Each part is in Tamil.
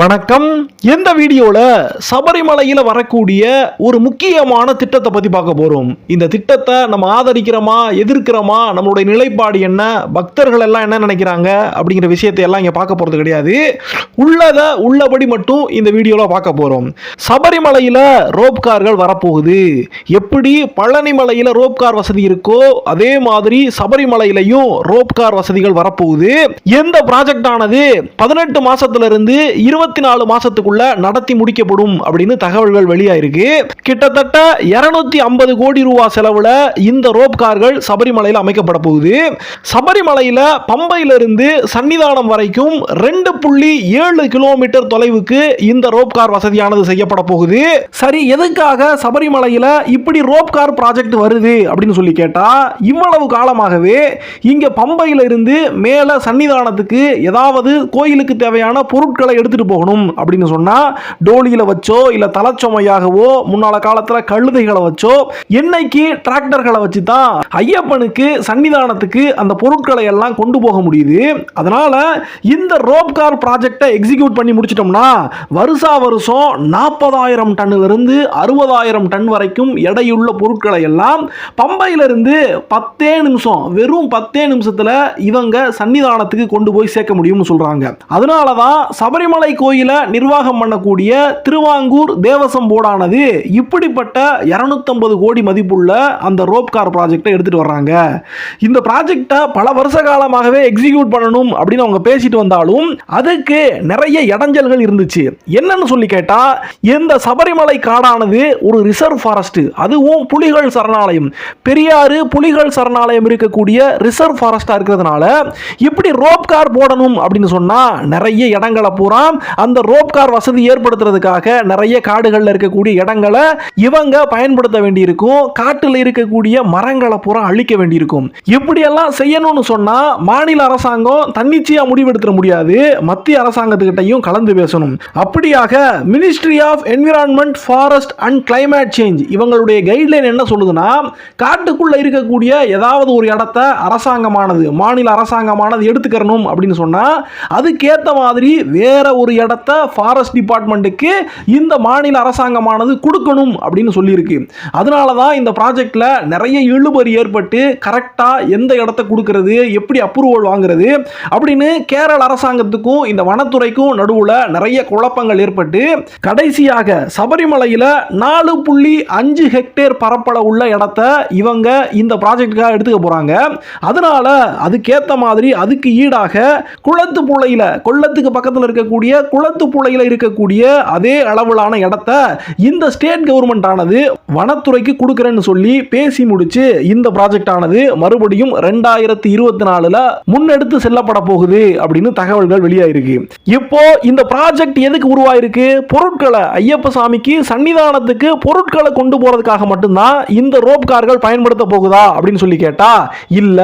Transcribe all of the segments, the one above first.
வணக்கம். இந்த வீடியோவில் சபரிமலையில் வரக்கூடிய ஒரு முக்கியமான திட்டத்தை பற்றி பார்க்க போகிறோம் இந்த திட்டத்தை நம்ம ஆதரிக்கிறோமா எதிர்க்கிறோமா நம்மளுடைய நிலைப்பாடு என்ன பக்தர்கள் எல்லாம் என்ன நினைக்கிறாங்க அப்படிங்கிற விஷயத்தை எல்லாம் இங்கே பார்க்க போகிறது கிடையாது. உள்ளதை உள்ளபடி மட்டும் இந்த வீடியோவில் பார்க்க போகிறோம் சபரிமலையில் ரோப் கார்கள் வரப்போகுது. எப்படி பழனி மலையில ரோப் கார் வசதி இருக்கோ அதே மாதிரி சபரிமலையிலையும் ரோப் கார் வசதிகள் வரப்போகுது. எந்த ப்ராஜெக்ட் ஆனது? பதினெட்டு மாதத்துலேருந்து இருபது இருபத்தி நாலு மாசத்துக்குள்ள நடத்தி முடிக்கப்படும் அப்படின்னு தகவல்கள் வெளியாயிருக்கு. கிட்டத்தட்ட இருநூத்தி ஐம்பது கோடி ரூபாய் செலவுல இந்த ரோப் கார்கள் சபரிமலையில் அமைக்கப்பட போகுது. சபரிமலையில பம்பையிலிருந்து சன்னிதானம் வரைக்கும் ரெண்டு புள்ளி ஏழு கிலோமீட்டர் தொலைவுக்கு இந்த ரோப் கார் வசதியானது செய்யப்பட போகுது. சரி எதுக்காக சபரிமலையில இப்படி ரோப் கார் ப்ராஜெக்ட் வருது அப்படின்னு சொல்லி கேட்டா இவ்வளவு காலமாகவே இங்க பம்பையிலிருந்து மேல சன்னிதானத்துக்கு ஏதாவது கோயிலுக்கு தேவையான பொருட்களை எடுத்துட்டு போகணும் அப்படின்னு சொன்னால் டோலியில் வச்சோ இல்லை தலச்சுமையாகவோ முன்னால காலத்தில் கழுதைகளை வச்சோ என்னைக்கு டிராக்டர்களை வச்சு தான் ஐயப்பனுக்கு சன்னிதானத்துக்கு அந்த பொருட்களை எல்லாம் கொண்டு போக முடியுது. அதனால் இந்த ரோப் கார் ப்ராஜெக்டை எக்ஸிக்யூட் பண்ணி முடிச்சிட்டோம்னா வருஷா வருஷம் நாற்பதாயிரம் டன்னிலிருந்து அறுபதாயிரம் டன் வரைக்கும் எடையுள்ள பொருட்களை எல்லாம் பம்பையிலிருந்து பத்தே நிமிஷம் வெறும் பத்தே நிமிஷத்தில் இவங்க சன்னிதானத்துக்கு கொண்டு போய் சேர்க்க முடியும்னு சொல்கிறாங்க அதனால தான் சபரிமலை கோயிலை நிர்வாகம் பண்ணக்கூடிய திருவாங்கூர் தேவசம் போர்டானது இப்படிப்பட்ட இரநூத்தம்பது கோடி மதிப்புள்ள அந்த ரோப் கார் ப்ராஜெக்டை எடுத்துகிட்டு வர்றாங்க. இந்த ப்ராஜெக்டை பல வருஷ காலமாகவே எக்ஸிக்யூட் பண்ணணும் அப்படின்னு அவங்க பேசிட்டு வந்தாலும் அதுக்கு நிறைய இடைஞ்சல்கள் இருந்துச்சு. என்னன்னு சொல்லி கேட்டால் இந்த சபரிமலை காடானது ஒரு ரிசர்வ் ஃபாரஸ்ட் அதுவும் புலிகள் சரணாலயம். பெரியாறு புலிகள் சரணாலயம் இருக்கக்கூடிய ரிசர்வ் ஃபாரஸ்டாக இருக்கிறதுனால இப்படி ரோப் கார் போடணும் அப்படின்னு சொன்னால் நிறைய இடங்களை பூரா அந்த ரோப் கார் வசதி ஏற்படுத்துறதுக்காக நிறைய காடுகளில் இருக்கக்கூடிய இடங்களை இவங்க பயன்படுத்த வேண்டியிருக்கும். காட்டில் இருக்கக்கூடிய மரங்களை பூரா அழிக்க வேண்டியிருக்கும். இப்படியெல்லாம் செய்யணும்னு சொன்னா மாநில அரசாங்கம் தன்னிச்சையா முடிவெடுத்துட முடியாது. மத்திய அரசாங்கத்துக்கிட்டையும் கலந்து பேசணும். அப்படியாக ministry of environment forest and climate change இவங்களுடைய கைட்லைன் என்ன சொல்லுதுன்னா காட்டுக்குள்ள இருக்கக்கூடிய ஏதாவது ஒரு இடத்த அரசாங்கமானது மாநில அரசாங்கமானது எடுத்துக்கிறணும் அப்படின்னு சொன்னா அதுக்கேற்ற மாதிரி வேற ஒரு இடத்த ஃபாரஸ்ட் டிபார்ட்மெண்ட்டுக்கு இந்த மாநில அரசாங்கமானது கொடுக்கணும் அப்படின்னு சொல்லியிருக்கு. அதனால தான் இந்த ப்ராஜெக்டில் நிறைய இழுபறி ஏற்பட்டு கரெக்டாக எந்த இடத்த கொடுக்கறது எப்படி அப்ரூவல் வாங்குறது அப்படின்னு கேரள அரசாங்கத்துக்கும் இந்த வனத்துறைக்கும் நடுவில் நிறைய குழப்பங்கள் ஏற்பட்டு கடைசியாக சபரிமலையில் நாலு புள்ளி அஞ்சு ஹெக்டேர் பரப்பளவு உள்ள இடத்த இவங்க இந்த ப்ராஜெக்டுக்காக எடுத்துக்க போகிறாங்க அதனால அதுக்கேற்ற மாதிரி அதுக்கு ஈடாக குளத்து புழையில் கொள்ளத்துக்கு பக்கத்தில் இருக்கக்கூடிய குளத்து புழையில் இருக்கக்கூடிய அதே அளவிலான இடத்த இந்த ஸ்டேட் கவர்மெண்ட் ஆனது வனத்துறைக்கு கொடுக்குறேன்னு சொல்லி பேசி முடிச்சு இந்த ப்ராஜெக்ட் ஆனது மறுபடியும் ரெண்டாயிரத்தி இருபத்தி நாலுல முன்னெடுத்து செல்லப்பட போகுது அப்படின்னு தகவல்கள் வெளியாயிருக்கு. இப்போ இந்த ப்ராஜெக்ட் எதுக்கு உருவாயிருக்கு? பொருட்களை ஐயப்ப சாமிக்கு சன்னிதானத்துக்கு பொருட்களை கொண்டு போறதுக்காக மட்டும்தான் இந்த ரோப் கார்கள் பயன்படுத்த போகுதா அப்படின்னு சொல்லி கேட்டா இல்ல.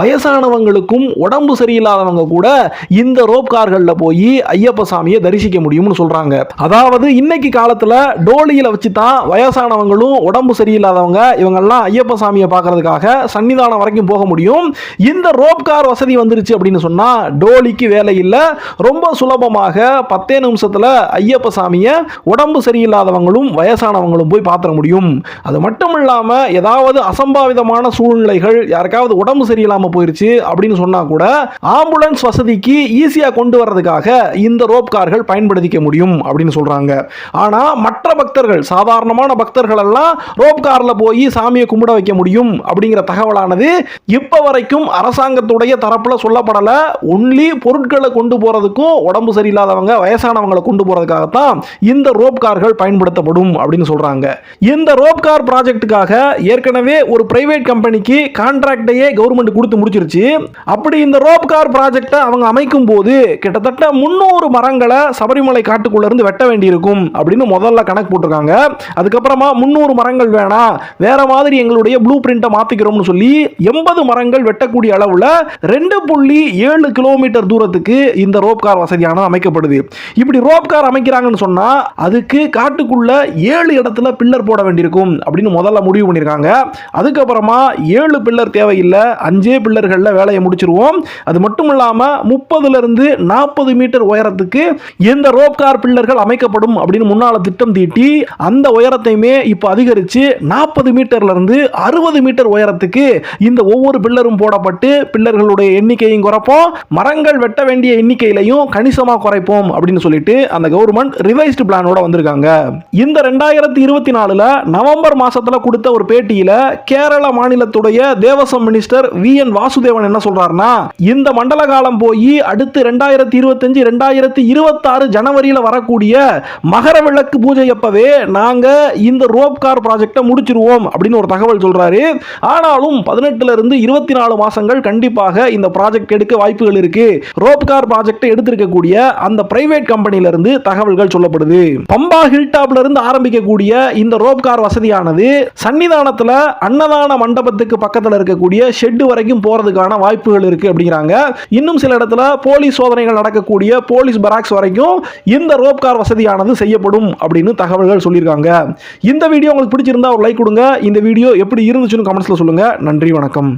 வயசானவங்களுக்கும் உடம்பு சரியில்லாதவங்க கூட இந்த ரோப் கார்களில் போய் ஐயப்ப சாமியை தரிசிக்க முடியும்னு சொல்றாங்க. அதாவது இன்னைக்கு காலத்துல டோலியில வச்சு தான் வயசானவங்களும் உடம்பு சரியில்லாதவங்க இவங்கெல்லாம் ஐயப்ப சாமியை பார்க்கறதுக்காக சன்னிதானம் வரைக்கும் போக முடியும். இந்த ரோப் கார் வசதி வந்துருச்சு அப்படின்னு சொன்னா டோலிக்கு வேலை இல்லை. ரொம்ப சுலபமாக பத்தே நிமிஷத்துல ஐயப்ப சாமியை உடம்பு சரியில்லாதவங்களும் வயசானவங்களும் போய் பார்த்துட முடியும். அது மட்டும் இல்லாம ஏதாவது அசம்பாவிதமான சூழ்நிலைகள் யாருக்காவது உடம்பு சரியில்லாம போயிருச்சு அப்படின்னு சொன்னா கூட ஆம்புலன்ஸ் வசதிக்கு ஈஸியா கொண்டு வர்றதுக்காக இந்த ரோப் கார்கள் பயன்படுத்திக்க முடியும் அப்படின்னு சொல்கிறாங்க ஆனால் மற்ற பக்தர்கள் சாதாரணமான பக்தர்கள் எல்லாம் ரோப் காரில் போய் சாமியை கும்பிட வைக்க முடியும் அப்படிங்கிற தகவலானது இப்போ வரைக்கும் அரசாங்கத்துடைய தரப்பில் சொல்லப்படலை. ஒன்லி பொருட்களை கொண்டு போகிறதுக்கும் உடம்பு சரியில்லாதவங்க வயசானவங்களை கொண்டு போகிறதுக்காகத்தான் இந்த ரோப் கார்கள் பயன்படுத்தப்படும் அப்படின்னு சொல்கிறாங்க இந்த ரோப் கார் ப்ராஜெக்டுக்காக ஏற்கனவே ஒரு பிரைவேட் கம்பெனிக்கு கான்ட்ராக்டையே கவர்மெண்ட் கொடுத்து முடிச்சிருச்சு. அப்படி இந்த ரோப் கார் ப்ராஜெக்டை அவங்க அமைக்கும் போது கிட்டத்தட்ட முன்னூறு மரங்கள் சபரிமலை காட்டுக்குள்ள இருந்து வெட்ட வேண்டியிருக்கும் அப்படின்னு முதல்ல கணக்கு போட்டிருக்காங்க. அதுக்கப்புறமா முந்நூறு மரங்கள் வேணாம் வேற மாதிரி எங்களுடைய ப்ளூ பிரிண்ட்டை மாத்திக்கிறோம்னு சொல்லி எண்பது மரங்கள் வெட்டக்கூடிய அளவில் ரெண்டு புள்ளி ஏழு கிலோமீட்டர் தூரத்துக்கு இந்த ரோப் கார் வசதியானது அமைக்கப்படுது. இப்படி ரோப் கார் அமைக்கிறாங்கன்னு சொன்னா அதுக்கு காட்டுக்குள்ள ஏழு இடத்துல பில்லர் போட வேண்டியிருக்கும் அப்படின்னு முதல்ல முடிவு பண்ணியிருக்காங்க. அதுக்கப்புறமா ஏழு பில்லர் தேவையில்லை அஞ்சே பில்லர்களில் வேலையை முடிச்சிருவோம். அது மட்டும் இல்லாமல் முப்பதுல இருந்து நாற்பது மீட்டர் உயரத்துக்கு இந்த ரோப் கார் பில்லர்கள் அமைக்கப்படும் அப்படின்னு முன்னால திட்டம் தீட்டி அந்த உயரத்தையுமே இப்போ அதிகரிச்சு நாற்பது மீட்டர்ல இருந்து அறுபது மீட்டர் உயரத்துக்கு இந்த ஒவ்வொரு பில்லரும் போடப்பட்டு பில்லர்களுடைய எண்ணிக்கையும் குறைப்போம். மரங்கள் வெட்ட வேண்டிய எண்ணிக்கையிலையும் கணிசமாக குறைப்போம் அப்படின்னு சொல்லிட்டு அந்த கவர்மெண்ட் ரிவைஸ்டு பிளானோட வந்திருக்காங்க. இந்த ரெண்டாயிரத்தி இருபத்தி நாலுல நவம்பர் மாசத்துல கொடுத்த ஒரு பேட்டியில கேரள மாநிலத்துடைய Devaswom minister V. N. Vasudevan என்ன சொல்றாருன்னா இந்த மண்டல காலம் போய் அடுத்து ரெண்டாயிரத்தி இருபத்தஞ்சு ரெண்டாயிரத்தி இருபத்தாறு ஜனவரியில வரக்கூடிய மகர விளக்கு பூஜை அப்பவே நாங்க இந்த ரோப் கார் ப்ராஜெக்டை முடிச்சிருவோம் அப்படின்னு ஒரு தகவல் சொல்றாரு. ஆனாலும் பதினெட்டுல இருந்து இருபத்தி நாலு மாசங்கள் கண்டிப்பாக இந்த ப்ராஜெக்ட் எடுக்க வாய்ப்புகள் இருக்கு. ரோப் கார் ப்ராஜெக்டை எடுத்திருக்கக்கூடிய அந்த பிரைவேட் கம்பெனில இருந்து தகவல்கள் சொல்லப்படுது. பம்பா ஹில் டாப்ல இருந்து ஆரம்பிக்கக்கூடிய இந்த ரோப் கார் வசதியானது சன்னிதானத்தில் அன்னதான மண்டபத்துக்கு பக்கத்துல இருக்கக்கூடிய ஷெட் வரைக்கும் போறதுக்கான வாய்ப்புகள் இருக்கு அப்படிங்கிறாங்க. இன்னும் சில இடத்துல போலீஸ் சோதனைகள் நடக்கக்கூடிய போலீஸ் பராக்ஸ் வரைக்கும் இந்த ரோப் கார் வசதியானது செய்யப்படும் அப்படின்னு தகவல்கள் சொல்லியிருக்காங்க. இந்த வீடியோ உங்களுக்கு பிடிச்சிருந்தா ஒரு லைக் கொடுங்க. இந்த வீடியோ எப்படி இருந்துச்சுன்னு கமெண்ட்ஸ்ல சொல்லுங்க. நன்றி வணக்கம்.